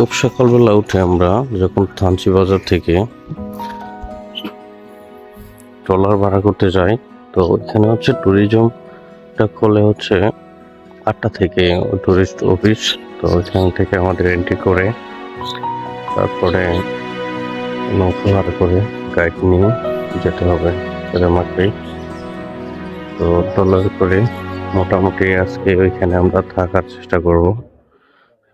খুব সকালবেলা উঠে আমরা যখন থানচি বাজার থেকে ট্রলার ভাড়া করতে যাই, তো এখানে হচ্ছে ট্যুরিজমটা খোলে হচ্ছে আটটা থেকে টুরিস্ট অফিস তো এখান থেকে আমাদের এন্ট্রি করে, তারপরে নৌকা ভাড়া করে গাইড নিয়ে যেতে হবে রেমাক্রি তো ট্রলার করে মোটামুটি আজকে ওইখানে আমরা থাকার চেষ্টা করব।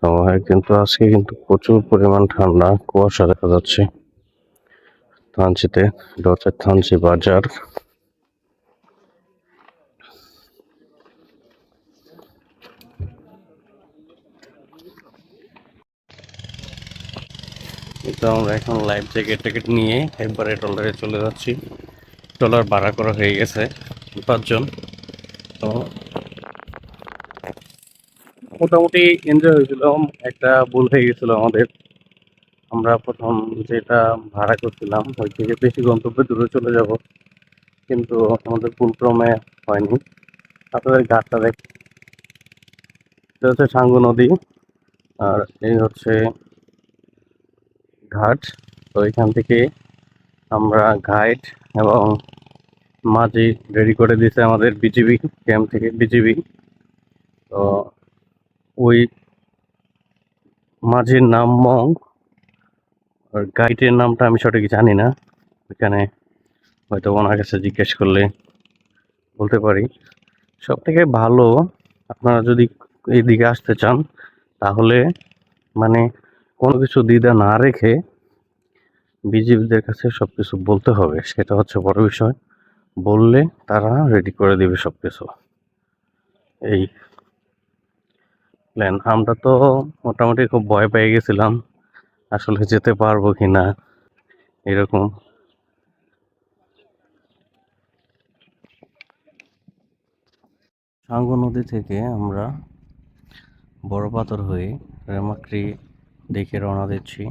সময় কিন্তু আজকে কিন্তু প্রচুর পরিমাণ ঠান্ডা, কুয়াশা দেখা যাচ্ছে। থানচিতে এটা থানচি বাজার। কিন্তু আমরা এখন লাইভ জ্যাকেট ট্যাকেট নিয়ে একবারে ট্রলারে চলে যাচ্ছি। ট্রলার ভাড়া করা হয়ে গেছে পাঁচজন তো মোটামুটি এনজয় হয়েছিল একটা ভুল হয়ে গেছিল আমাদের। আমরা প্রথম যেটা ভাড়া করছিলাম, ওই থেকে বেশি গন্তব্যে দূরে চলে যাব। কিন্তু আমাদের ভুলক্রমে হয়নি। আপনাদের ঘাটটা দেখ এটা হচ্ছে সাঙ্গু নদী। আর এই হচ্ছে ঘাট। তো এখান থেকে আমরা গাইড এবং মাঝি রেডি করে দিয়েছে আমাদের বিজিবি ক্যাম্প থেকে বিজিবি। তো ওই মাঝির নাম মং। আর গাইডের নামটা আমি সঠিক জানি না। এখানে হয়তো ওনার কাছে জিজ্ঞেস করলে বলতে পারি। সব থেকে ভালো আপনারা যদি এইদিকে আসতে চান, তাহলে মানে কোনো কিছু দ্বিধা না রেখে বিজিবিদের কাছে সব কিছু বলতে হবে। সেটা হচ্ছে বড় বিষয়। বললে তারা রেডি করে দিবে সব কিছু এই প্ল্যান আমরা তো মোটামুটি খুব ভয় পেয়ে গেছিলাম, আসলে যেতে পারব কি না এরকম। সাঙ্গু নদী থেকে আমরা বড় পাথর হয়ে রেমাক্রি দেখে রওনা দিচ্ছি।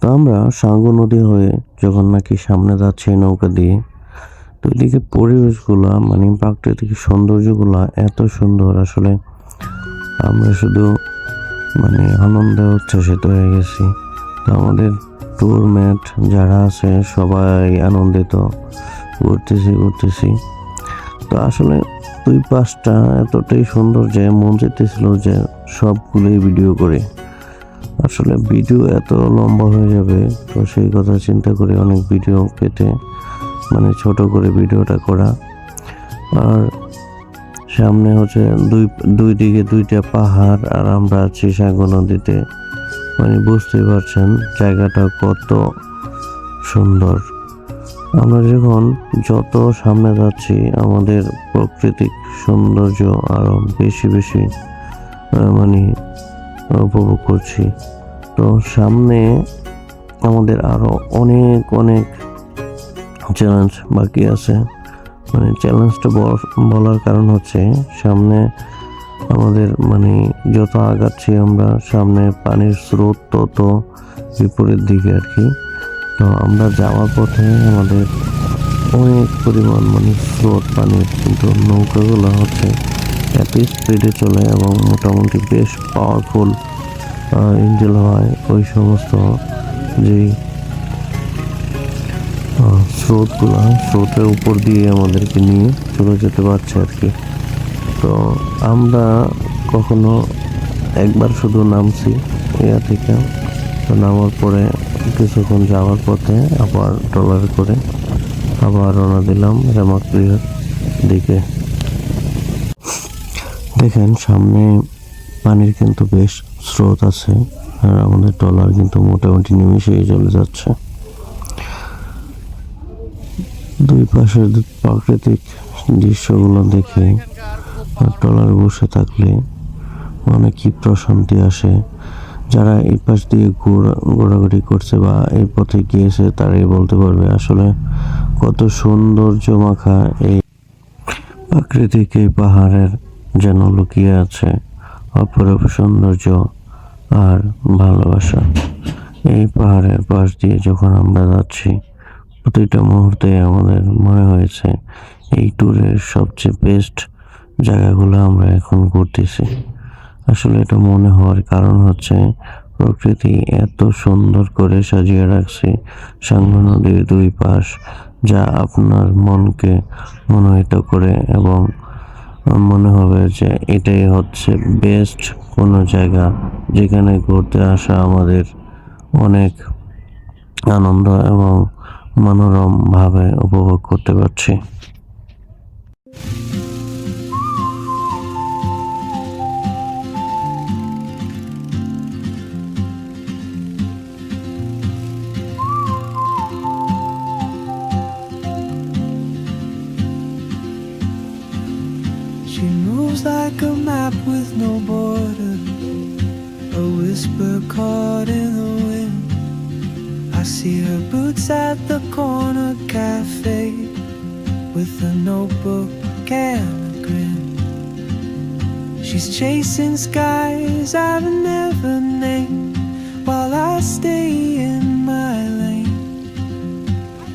তো আমরা সাঙ্গু নদী হয়ে যখন নাকি সামনে যাচ্ছি নৌকা দিয়ে, তো এদিকে পরিবেশগুলা মানে প্রাকৃতিক সৌন্দর্যগুলা এত সুন্দর, আসলে আমরা শুধু মানে আনন্দে উচ্ছ্বসিত হয়ে গেছি। তো আমাদের ট্যুর ম্যাট যারা আছে, সবাই আনন্দিত। ঘুরতেছি ঘুরতেছি। তো আসলে দুই পাশটা এতটাই সুন্দর যে, মন যেতেছিল যে, সবগুলোই ভিডিও করে। আসলে ভিডিও এত লম্বা হয়ে যাবে, তো সেই কথা চিন্তা করে অনেক ভিডিও কেটে মানে ছোট করে ভিডিওটা করা। আর সামনে হচ্ছে দুই দুই দিকে দুইটা পাহাড় আর আমরা আছি সাগর নদীতে। মানে বুঝতেই পারছেন জায়গাটা কত সুন্দর। আমরা যখন যত সামনে যাচ্ছি, আমাদের প্রাকৃতিক সৌন্দর্য আরও বেশি বেশি মানে উপভোগ করছি। তো সামনে আমাদের আরও অনেক অনেক চ্যালেঞ্জ বাকি আছে। মানে চ্যালেঞ্জটা বলার কারণ হচ্ছে সামনে আমাদের মানে যত আগাচ্ছি আমরা, সামনে পানির স্রোত তত বিপরীত দিকে আর কি। তো আমরা যাওয়ার পথে আমাদের অনেক পরিমাণ মানে স্রোত, পানির কিন্তু নৌকাগুলো হচ্ছে এত স্পিডে চলে এবং মোটামুটি বেশ পাওয়ারফুল ইঞ্জেল হয়। ওই সমস্ত যেই স্রোতগুলো স্রোতের উপর দিয়ে আমাদেরকে নিয়ে চলে যেতে পারছে আর কি তো আমরা কখনো একবার শুধু নামছি ইয়া থেকে। তো নামার পরে কিছুক্ষণ যাওয়ার পথে আবার ট্রলার করে আবার রওনা দিলাম রেমাক্রিয়ার দিকে। দেখেন, সামনে পানির কিন্তু বেশ স্রোত আছে, আর আমাদের ট্রলার কিন্তু মোটামুটি নিমিশেই চলে যাচ্ছে। দুই পাশের প্রাকৃতিক দৃশ্যগুলো দেখে ট্রলার বসে থাকলে অনেকই প্রশান্তি আসে। যারা এই পাশ দিয়ে ঘোরা ঘোরাঘুরি করছে বা এই পথে গিয়েছে, তারাই বলতে পারবে আসলে কত সৌন্দর্য মাখা এই প্রাকৃতিক এই পাহাড়ের যেন লুকিয়ে আছে। অপরূপ সৌন্দর্য আর ভালোবাসা। এই পাহাড়ের পাশ দিয়ে যখন আমরা যাচ্ছি প্রতিটা মুহূর্তে আমাদের মনে হয়েছে এই ট্যুরের সবচেয়ে বেস্ট জায়গাগুলো আমরা এখন ঘুরতেছি। আসলে এটা মনে হওয়ার কারণ হচ্ছে প্রকৃতি এত সুন্দর করে সাজিয়ে রাখছে সাঙ্গু নদীর দুই পাশ, যা আপনার মনকে মনোহিত করে এবং মনে হবে যে এটাই হচ্ছে বেস্ট কোনো জায়গা যেখানে ঘুরতে আসা আমাদের অনেক আনন্দ এবং মনোরমভাবে উপভোগ করতে পারছি She moves like a map with no borders, a whisper caught in the wind. See her boots at the corner cafe with a notebook and a grin. She's chasing skies I've never named while I stay in my lane.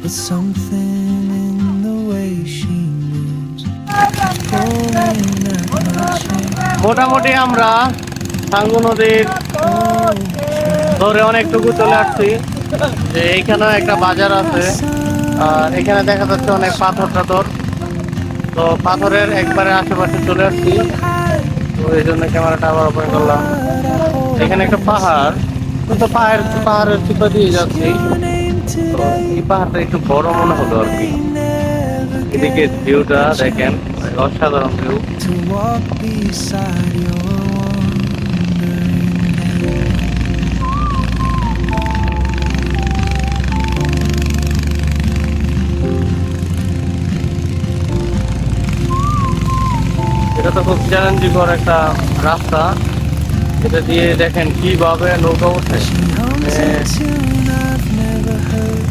But something in the way she moves, pulling at my chain. মোটামুটি আমরা সাঙ্গু নদীর ধরে অনেকটুকু চলে আসছি এইখানে একটা বাজার আছে। আর এখানে দেখা যাচ্ছে অনেক পাথর টাথর। তো পাথরের একবারে আশেপাশে চলে আসছি। তো এই জন্য ক্যামেরাটা আবার ওপেন করলাম। এখানে একটা পাহাড়। তো পাহাড় পাহাড়ের চিপা দিয়ে যাচ্ছি। তো এই পাহাড়টা একটু বড় মনে হলো আর কি। এদিকে ভিউটা দেখেন, অসাধারণ ভিউ তো খুব চ্যালেঞ্জিকর একটা রাস্তা এটা দিয়ে দেখেন কীভাবে নৌকা ওঠে She hums a Yeah. tune I've never heard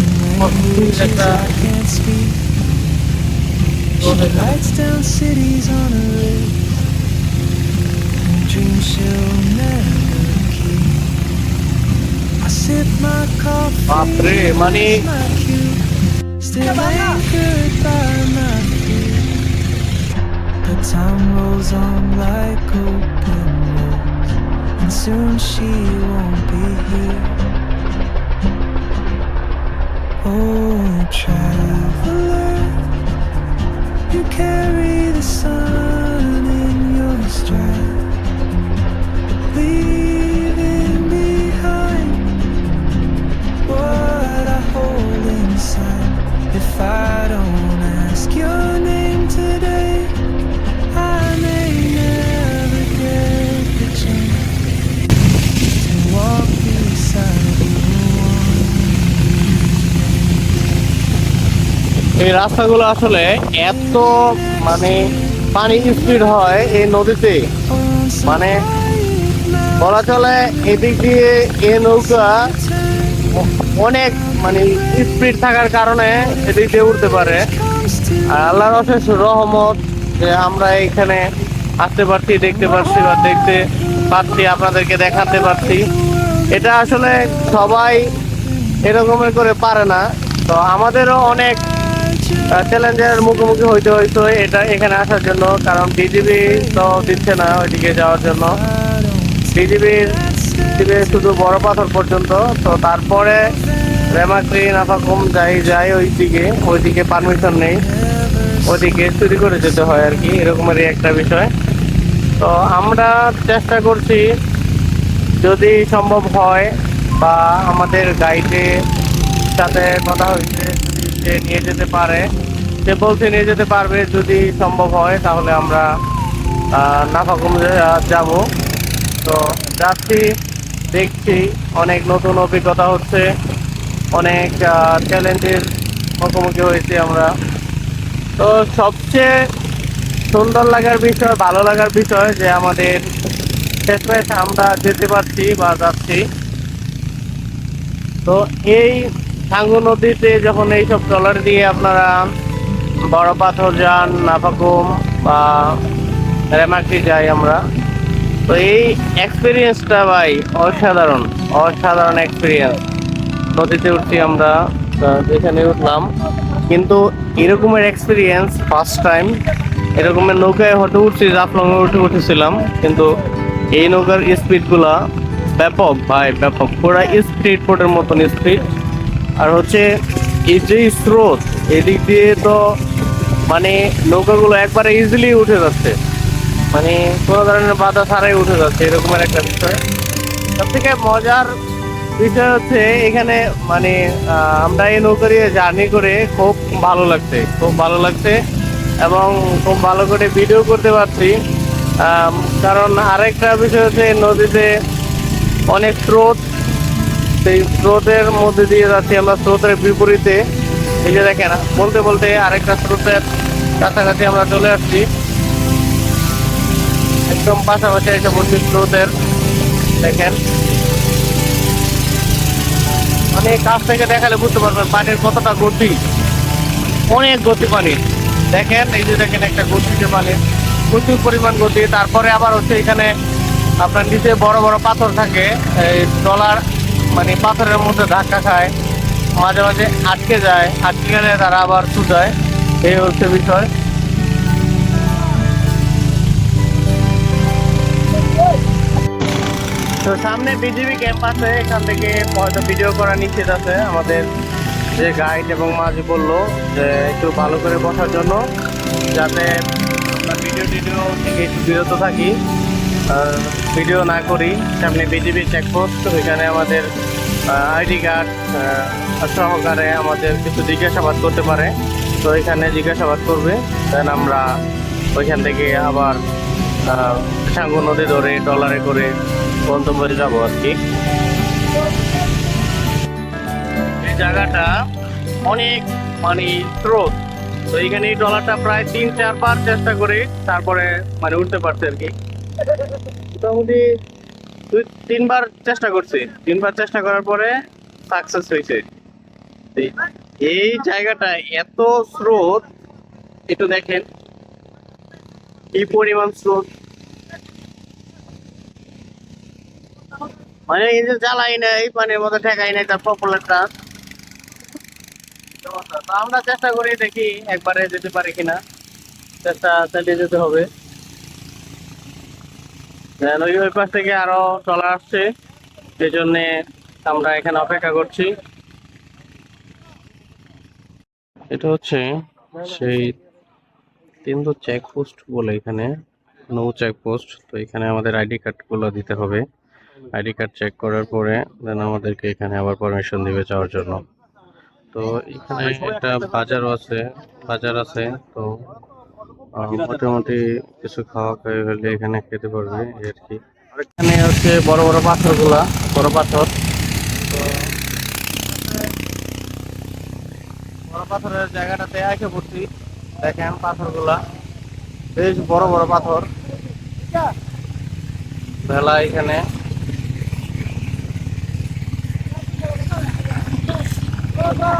in Oh, languages একটা I can't speak. She writes down cities on a list and dreams she'll never keep. I sip my coffee, বাপরে মানে it's my cue, still anchored by my feet. The time rolls on like open roads, and soon she won't be here. Oh, traveler, you carry the sun in your stride, রাস্তাগুলো আসলে এত মানে পানি speed হয় এই নদীতে। মানে বলা চলে এদিক দিয়ে এ নৌকা অনেক মানে স্পিড থাকার কারণে এদিক দিয়ে উঠতে পারে। আর আল্লাহর অশেষ রহমত যে আমরা এখানে আসতে পারছি, দেখতে পারছি বা দেখতে পাচ্ছি, আপনাদেরকে দেখাতে পারছি। এটা আসলে সবাই এরকমের করে পারে না। তো আমাদেরও অনেক চ্যালেঞ্জের মুখোমুখি হইতে হইতো এটা এখানে আসার জন্য, কারণ বিজিবি তো দিচ্ছে না ওইদিকে যাওয়ার জন্য। বিজিবির দিবে শুধু বড় পাথর পর্যন্ত, তো তারপরে রেমাক্রি, নাফাকুম, যাই যায় ওই দিকে ওইদিকে পারমিশন নেই। ওইদিকে চুরি করে যেতে হয় আর কি, এরকমেরই একটা বিষয়। তো আমরা চেষ্টা করছি, যদি সম্ভব হয় বা আমাদের গাইডে সাথে কথা হয়েছে সে নিয়ে যেতে পারে। সে বলছে, নিয়ে যেতে পারবে যদি সম্ভব হয়, তাহলে আমরা নাফাকুম যাব। তো যাচ্ছি, দেখছি অনেক নতুন অভিজ্ঞতা হচ্ছে, অনেক চ্যালেঞ্জের মুখোমুখি হয়েছি আমরা। তো সবচেয়ে সুন্দর লাগার বিষয়, ভালো লাগার বিষয় যে আমাদের শেষমেশ আমরা যেতে পারছি বা যাচ্ছি। তো এই সাঙ্গু নদীতে যখন এইসব ট্রলার দিয়ে আপনারা বড় পাথর যান, নাফাকুম বা রেমাক্রি যাই আমরা, তো এই এক্সপিরিয়েন্সটা ভাই অসাধারণ অসাধারণ এক্সপিরিয়েন্স নদীতে উঠছি আমরা যেখানে উঠলাম। কিন্তু এরকমের এক্সপিরিয়েন্স ফার্স্ট টাইম এরকমের নৌকায় হয়তো উঠছি জাফলং উঠে উঠেছিলাম, কিন্তু এই নৌকার স্পিডগুলা ব্যাপক, ভাই ব্যাপক। পুরা স্পিড বোটের মতন স্পিড আর হচ্ছে এই যে স্রোত, এদিক দিয়ে তো মানে নৌকাগুলো একবারে ইজিলি উঠে যাচ্ছে। মানে কোনো ধরনের বাধা ছাড়াই উঠে যাচ্ছে, এরকমের একটা বিষয়। সব থেকে মজার বিষয় হচ্ছে এখানে মানে আমরা এই নৌকা দিয়ে জার্নি করে খুব ভালো লাগছে, খুব ভালো লাগছে এবং খুব ভালো করে ভিডিও করতে পারছি। কারণ আরেকটা বিষয় হচ্ছে নদীতে অনেক স্রোত সেই স্রোতের মধ্যে দিয়ে যাচ্ছি আমরা স্রোতের বিপরীতে। এই যে দেখেন, বলতে বলতে আরেকটা স্রোতের কাছাকাছি আমরা চলে আসছি। একদম পাশাপাশি একটা বলছি স্রোতের, দেখেন। মানে কাছ থেকে দেখালে বুঝতে পারবেন পানির কতটা গতি। অনেক গতি পানির দেখেন, এই যে দেখেন একটা গতিতে পানি। প্রচুর পরিমাণ গতি। তারপরে আবার হচ্ছে এখানে আপনার নিচে বড় বড় পাথর থাকে, এই ডলার মানে পাথরের মধ্যে ধাক্কা খায়, মাঝে মাঝে আটকে যায়, আটকে গেলে তারা আবার ছুটায়। এই হচ্ছে বিষয়। তো সামনে বিজিবি ক্যাম্প আছে, এখান থেকে হয়তো ভিডিও করা নিষেধ আছে। আমাদের যে গাইড এবং মাঝি বলল যে একটু ভালো করে বসার জন্য, যাতে আমরা ভিডিও টিডিও থেকে একটু বিরত থাকি। আর ভিডিও না করি, সামনে বিজিবি চেকপোস্ট ওইখানে আমাদের আইডি কার্ড সহকারে আমাদের কিছু জিজ্ঞাসাবাদ করতে পারে। তো এখানে জিজ্ঞাসাবাদ করবে দেন আমরা ওইখান থেকে আবার সাঙ্গু নদী ধরে ডলারে করে গন্তব্যে যাব আর কি। এই জায়গাটা অনেক মানে স্রোত। তো এখানে এই ডলারটা প্রায় তিন চারবার চেষ্টা করে তারপরে মানে উঠতে পারছে আর কি। মোটামুটি দুই, তিনবার চেষ্টা করছি। তিনবার চেষ্টা করার পরে সাকসেস হয়েছে। এই- জায়গাটা এত স্রোত, একটু দেখেন। কি পরিমাণ স্রোত? মানে এই যে জ্বালাই নাই পানির মধ্যে ঠেকাই নাই তার পপুলারটা আমরা চেষ্টা করি দেখি একবারে যেতে পারি কিনা। চেষ্টা চালিয়ে যেতে হবে। Then ওই ওই পাশ থেকে আরও চলে আসছে। সেই জন্য আমরা এখানে অপেক্ষা করছি। এটা হচ্ছে সেই তিনটো চেকপোস্ট বলে এখানে, নৌ চেকপোস্ট তো এখানে আমাদের আইডি কার্ডগুলো দিতে হবে। আইডি কার্ড চেক করার পরে দেন আমাদেরকে এখানে আবার পারমিশন দিবে যাওয়ার জন্য। তো এখানে একটা বাজারও আছে, বাজার আছে। তো মোটামুটি কিছু খাওয়া খাওয়া হলে এখানে খেতে পারবে আর কি এখানে হচ্ছে বড় বড় পাথরগুলা বড় পাথর তো বড় পাথরের জায়গাটাতে এসে ভর্তি দেখেন পাথরগুলা বেশ বড় বড় পাথর ভেলা এখানে এগুলো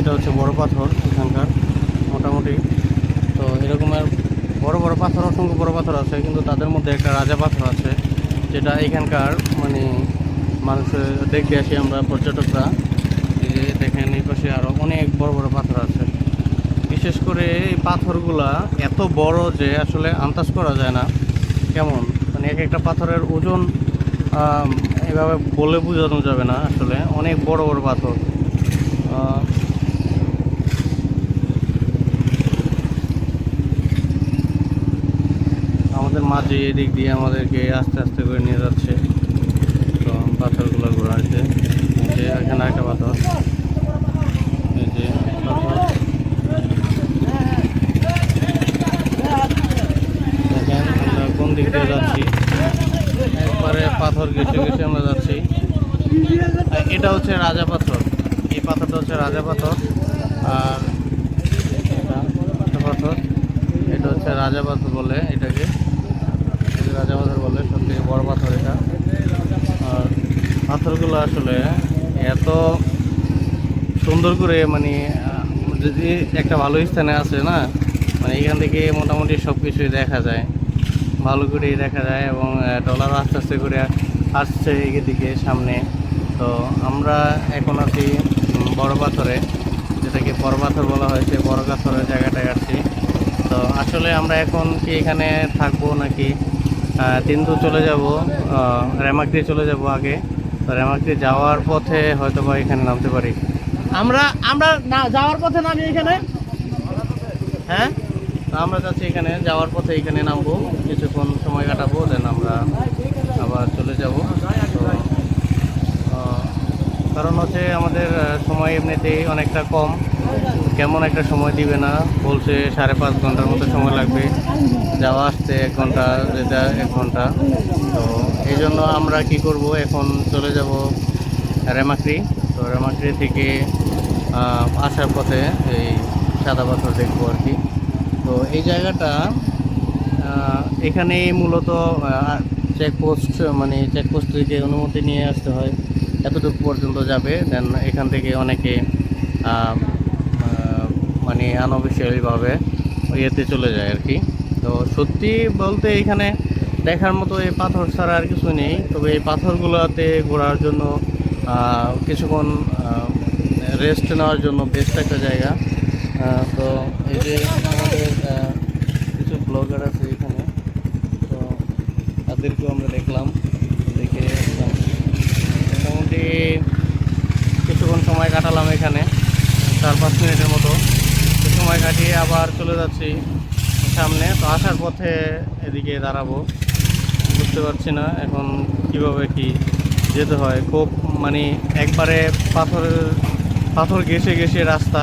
এটা হচ্ছে বড় পাথর এখানকার, মোটামুটি। তো এরকমের বড় বড় পাথর, অসংখ্য বড় পাথর আছে, কিন্তু তাদের মধ্যে একটা রাজা পাথর আছে, যেটা এখানকার মানে মানুষের দেখে আসি আমরা, পর্যটকরা। যে দেখেন, এই পাশে আরও অনেক বড় বড় পাথর আছে। বিশেষ করে এই পাথরগুলা এত বড় যে আসলে আন্দাজ করা যায় না। কেমন? মানে এক একটা পাথরের ওজন এভাবে বলে বোঝানো যাবে না আসলে। অনেক বড় বড় পাথর। আমাদের মাঝে এদিক দিয়ে আমাদেরকে আস্তে আস্তে করে নিয়ে যাচ্ছে। তো পাথরগুলো ঘোরাচ্ছে যে এখানে একটা পাথর। যে দেখেন আমরা কোন দিক দিয়ে যাচ্ছি? একবারে পাথর ঘেসে ঘেসে আমরা যাচ্ছি। এটা হচ্ছে রাজা পাথর। এই পাথরটা হচ্ছে রাজা পাথর। আর পাথর। এটা হচ্ছে রাজা পাথর বলে এটাকে। রাজা পাথর বলে সব থেকে বড় পাথর এটা। আর পাথরগুলো আসলে এত সুন্দর করে মানে যদি একটা ভালো স্থানে আছে না মানে এখান থেকে মোটামুটি সব কিছুই দেখা যায়। ভালো করেই দেখা যায় এবং ডলার আস্তে আস্তে করে আসছে এদিকে সামনে। তো আমরা এখন আছি বড় পাথরে, যেটাকে বড় পাথর বলা হয়েছে বড় পাথরের জায়গাটায় আসছি তো আসলে আমরা এখন কি এখানে থাকব নাকি? তিন্দু চলে যাব রেমাক্রি চলে যাব আগে। তো রেমাক্রি যাওয়ার পথে হয়তো বা এখানে নামতে পারি। আমরা আমরা যাওয়ার পথে নামি এখানে? হ্যাঁ? আমরা যাচ্ছি এখানে, যাওয়ার পথে এখানে নামবো। কিছুক্ষণ সময় কাটাবো দেন আমরা আবার চলে যাব। কারণ হচ্ছে আমাদের সময় এমনিতেই অনেকটা কম। কেমন একটা সময় দিবে না, বলছে সাড়ে পাঁচ ঘণ্টার মতো সময় লাগবে। যাওয়া আসতে এক ঘণ্টা, যেটা এক ঘণ্টা। তো, এই জন্য আমরা কি করব, এখন চলে যাব রেমাক্রি। তো রেমাক্রি থেকে আসার পথে এই সাদা পাথর দেখব আর কি। তো এই জায়গাটা এখানে মূলত চেকপোস্ট মানে চেকপোস্ট থেকে অনুমতি নিয়ে আসতে হয়। এতটুকু পর্যন্ত যাবে দেন এখান থেকে অনেকে মানে আনঅফিসিয়ালিভাবে ইয়েতে চলে যায় আর কি। তো সত্যি বলতে এখানে দেখার মতো এই পাথর ছাড়া আর কিছু নেই, তবে এই পাথরগুলোতে ঘোরার জন্য কিছুক্ষণ রেস্ট নেওয়ার জন্য বেস্ট একটা জায়গা। তো এই যে আমাদের কিছু ব্লগার আছে এখানে, তো তাদেরকেও আমরা দেখলাম, দেখে মোটামুটি কিছুক্ষণ সময় কাটালাম এখানে, চার পাঁচ মিনিটের মতো। সময় কাটিয়ে আবার চলে যাচ্ছি সামনে, তো আসার পথে এদিকে দাঁড়াবো। বুঝতে পারছি না এখন কীভাবে কি যেতে হয়। খুব মানে একবারে পাথরের, পাথর ঘেসে ঘেসে রাস্তা।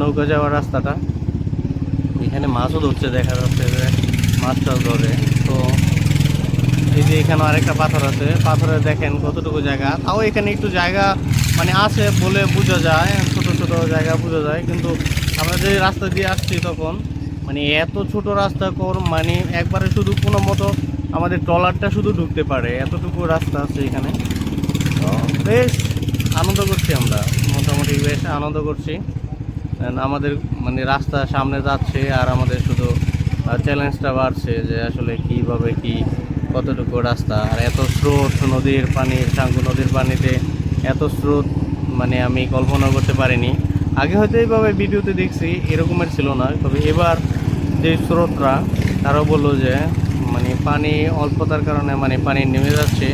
নৌকা যাওয়ার রাস্তাটা। এখানে মাছও ধরছে, দেখা যাচ্ছে যে মাছ টাছ ধরে। তো এই যে এখানে আরেকটা পাথর আছে, পাথরে দেখেন কতটুকু জায়গা। তাও এখানে একটু জায়গা মানে আছে বলে বোঝা যায়, ছোট ছোট জায়গা বোঝা যায়। কিন্তু আমরা যে রাস্তা দিয়ে আসছি তখন মানে এত ছোট রাস্তা কর মানে একবারে শুধু কোনো মতো আমাদের ট্রলারটা শুধু ঢুকতে পারে। এতটুকু রাস্তা আছে এখানে। তো বেশ আনন্দ করছি আমরা। মোটামুটি বেশ আনন্দ করছি। আমাদের মানে রাস্তা সামনে যাচ্ছে আর আমাদের শুধু চ্যালেঞ্জটা বাড়ছে যে আসলে কীভাবে কি, কতটুকু রাস্তা। আর এত স্রোত নদীর পানির সাঙ্গু নদীর পানিতে এত স্রোত মানে আমি কল্পনা করতে পারিনি। আগে হয়তো এইভাবে ভিডিওতে দেখছি, এরকমের ছিল না। তবে এবার যে স্রোতরা তারাও বলল যে মানে পানি অল্পতার কারণে মানে পানি নেমে যাচ্ছে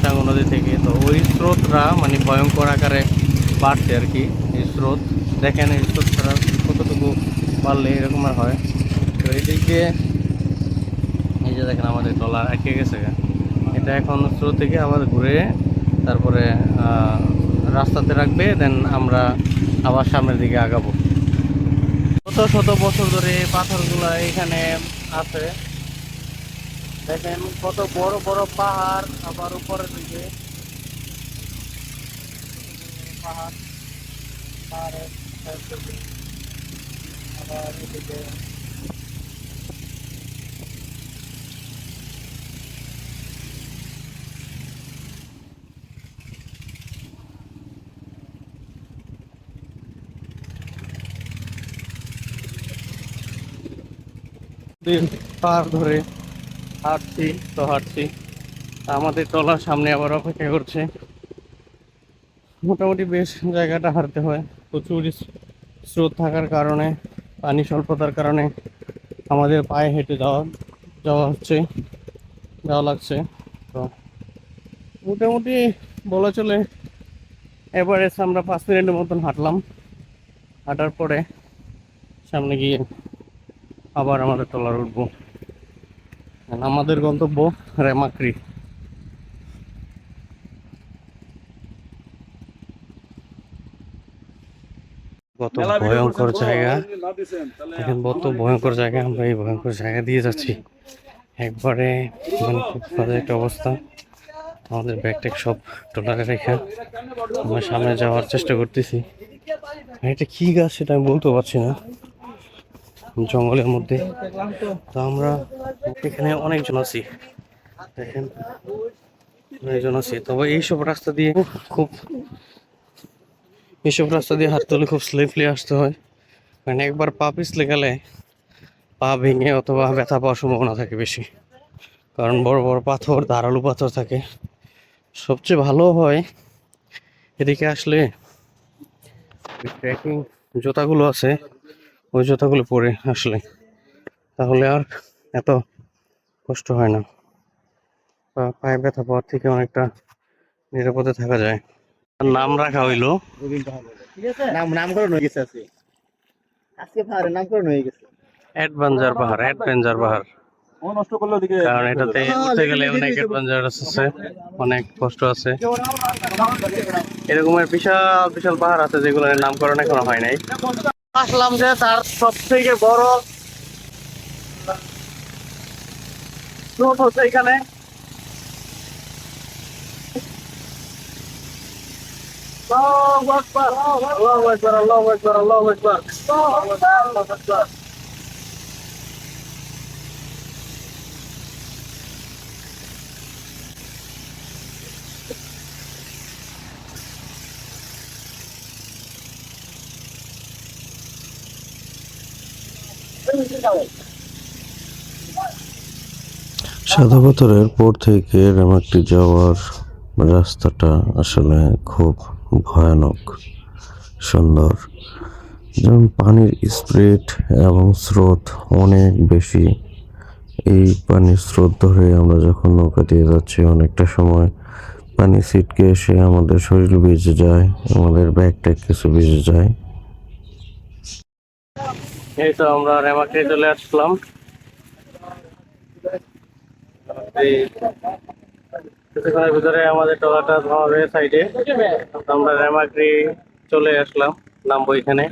সাঙ্গু নদী থেকে। তো ওই স্রোতরা মানে ভয়ঙ্কর আকারে বাড়ছে আর কি, এই স্রোত। দেখেন এই কতটুকু পারলে এরকম আর হয়। তো এই দিক দিয়ে এই যে দেখেন আমাদের ট্রলার আটকে গেছে। এটা এখন স্রোত থেকে আবার ঘুরে তারপরে রাস্তাতে রাখবে, দেন আমরা আবার সামনের দিকে আগাবো। শত শত বছর ধরে পাথরগুলো এখানে আছে। দেখেন কত বড় বড় পাহাড়, আবার উপরের দিকে। পাহাড়, পাহাড়ের আবার ধরে হাঁটছি, তো হাঁটছি। আমাদের টলার সামনে আবার অপেক্ষা করছে। মোটামুটি বেশ জায়গাটা হারতে হয়। প্রচুর স্রোত থাকার কারণে, পানি স্বল্পতার কারণে আমাদের পায়ে হেঁটে যাওয়া যাওয়া হচ্ছে, যাওয়া লাগছে। তো মোটামুটি বলা চলে এবারে আমরা পাঁচ মিনিটের মতন হাঁটলাম। হাঁটার পরে সামনে গিয়ে আবার আমাদের ট্রলার উঠবো। আমাদের গন্তব্য রেমাক্রি। কত ভয়ঙ্কর জায়গা। দেখেন কত ভয়ঙ্কর জায়গা আমরা এই ভয়ঙ্কর জায়গা দিয়ে যাচ্ছি। একবারে মানে খুব বাজে একটা অবস্থা। আমাদের ব্যাগ ট্যাগ সব ট্রলারে রেখে আমরা সামনে যাওয়ার চেষ্টা করতেছি। এটা কি গাছ সেটা আমি বলতে পারছি না। জঙ্গলের মধ্যে। তো আমরা এখানে অনেকজন আছি। দেখেন অনেকজন আছি। তবে এইসব রাস্তা দিয়ে খুব এইসব রাস্তা দিয়ে হাঁটতে হলে খুব স্লিপলি আসতে হয়। মানে একবার পা পিছলে গেলে পা ভেঙে অথবা ব্যথা পাওয়ার সম্ভাবনা থাকে বেশি। কারণ বড় বড় পাথর, ধারালো পাথর থাকে। সবচেয়ে ভালো হয় এদিকে আসলে ট্রেকিং জুতাগুলো আছে, ওই জুতাগুলো পরে আসলে। তাহলে আর এত কষ্ট হয় না। পায়ে ব্যথা পাওয়ার থেকে অনেকটা নিরাপদে থাকা যায়। নাম রাখা হইল। নাম নামকরণ হয়ে গেছে আজকে। আজকে পাহাড়ের নামকরণ হয়ে গেছে। অ্যাডভেঞ্চার পাহাড় অ্যাডভেঞ্চার পাহাড়। নষ্ট করল ওদিকে কারণ এটাতে উঠতে গেলে অনেক অ্যাডভেঞ্চার আছে অনেক কষ্ট আছে। এরকমের বিশাল বিশাল পাহাড় আছে যেগুলোর নামকরণ এখনও হয় নাই। আসলাম যে তার সব থেকে বড় স্রোত হচ্ছে এখানে আল্লাহু আকবার আল্লাহু আকবার আল্লাহু আকবার আল্লাহু আকবার আল্লাহু আকবার সাদা পাথরের পর থেকে রেমাক্তি যাওয়ার রাস্তাটা আসলে খুব ভয়ানক, সুন্দর। যেমন পানির স্প্রেড এবং স্রোত অনেক বেশি। এই পানির স্রোত ধরে আমরা যখন নৌকা দিয়ে যাচ্ছি, অনেকটা সময় পানি ছিটকে এসে আমাদের শরীর ভিজে যায়, আমাদের ব্যাগ ট্যাগ কিছু ভিজে যায়। এই তো আমরা রেমাকে চলে আসলাম। কিছুক্ষণের ভিতরে আমাদের টলাটা ধরে সাইডে আমরা রেমাগ্রি চলে আসলাম, নামবো এখানে।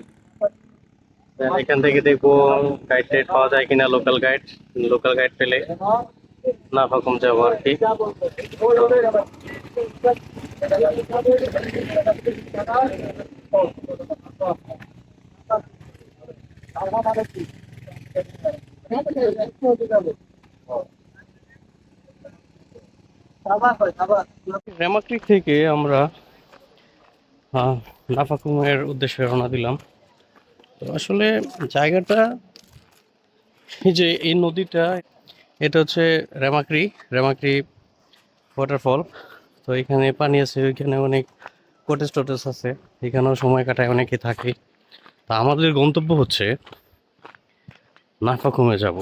এখান থেকে দেখব গাইড টাইড পাওয়া যায় কিনা লোকাল গাইড লোকাল গাইড পেলে না রকম যাব আর কি। রেমাক্রিক থেকে আমরা আহ, নাফাকুমের উদ্দেশ্যে রওনা দিলাম। তো আসলে জায়গাটা এই যে এই নদীটা এটা হচ্ছে রেমাক্রি রেমাক্রি ওয়াটারফল তো এখানে পানি আছে ওইখানে অনেক কটেজ টটেজ আছে এখানেও সময় কাটায় অনেকে থাকে। তা আমাদের গন্তব্য হচ্ছে নাফাকুমে যাব।